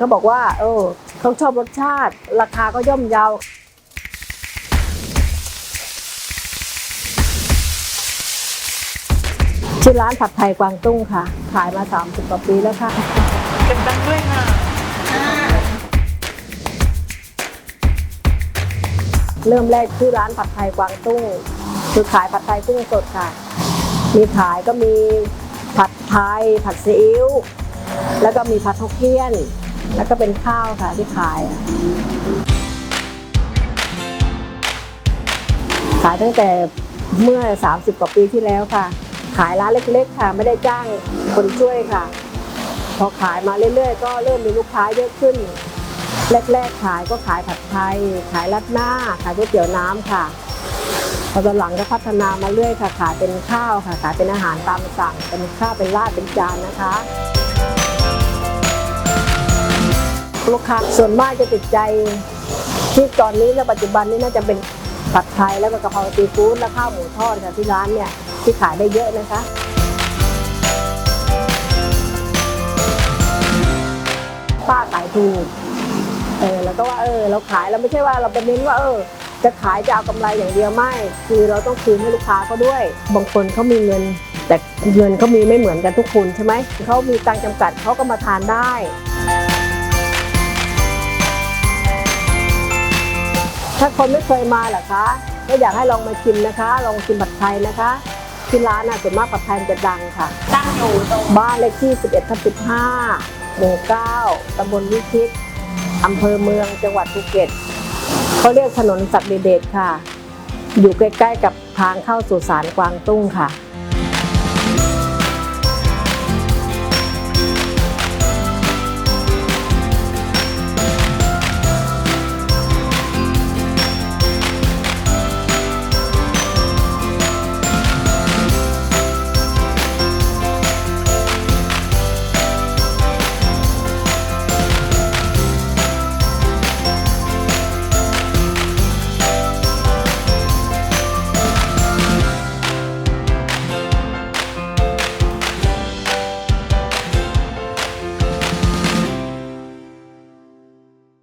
เขาบอกว่า เออเขาชอบรสชาติ ราคาก็ย่อมเยาชื่อร้านผัดไทยกวางตุ้งค่ะ ขายมา 30กว่าปีแล้วค่ะเก็บตังค์ด้วยค่ะ เริ่มแรกชื่อร้านผัดไทยกวางตุ้ง คือขายผัดไทยกุ้งสดค่ะ มีขายก็มีผัดไทย ผัดซีอิ๊วแล้วก็มีผัดฮกเกี้ยน แล้วก็เป็นข้าวค่ะที่ขายขายตั้งแต่เมื่อ 30 กว่าปีที่แล้วค่ะ ขายร้านเล็กๆ ค่ะ ไม่ได้จ้างคนช่วยค่ะ พอขายมาเรื่อยๆ ก็เริ่มมีลูกค้าเยอะขึ้น แรกๆ ขายก็ขายผัดไทย ขายรัดหน้า ขายก๋วยเตี๋ยวน้ำค่ะ พอตอนหลังก็พัฒนามาเรื่อยค่ะ ขายเป็นข้าวค่ะ ขายเป็นอาหารตามสั่ง เป็นข้าวเป็นราดเป็นจานนะคะ ลูกค้าส่วนมากจะติดใจ ที่ตอนนี้และปัจจุบันนี้น่าจะเป็นผัดไทยแล้วก็กะเพราซีฟู้ดและข้าวหมูทอดค่ะที่ร้านเนี่ยที่ขายได้เยอะนะคะป้าขายถูกเออแล้วก็ว่าเออ เราขายเราไม่ใช่ว่าเราไปเน้นว่า เออ จะขายจะเอากำไรอย่างเดียวไม่ คือเราต้องคืนให้ลูกค้าเขาด้วย บางคนเขามีเงิน แต่เงินเขามีไม่เหมือนกันทุกคนใช่ไหมเขามีตังค์จำกัดเขาก็มาทานได้ ถ้าคนไม่เคยมาเหรอคะ ก็อยากให้ลองมาชิมนะคะ ลองชิมผัดไทยนะคะที่ร้านน่ะส่วนมากผัดไทยมันจะดังค่ะ ตั้งอยู่ตรงบ้านเลขที่ 11ทับ15หมู่9ตำบลวิชิตอำเภอเมืองจังหวัดภูเก็ตเขาเรียกถนนศักดิเดชค่ะ อยู่ใกล้ๆกับทางเข้าสู่ศาลกวางตุ้งค่ะ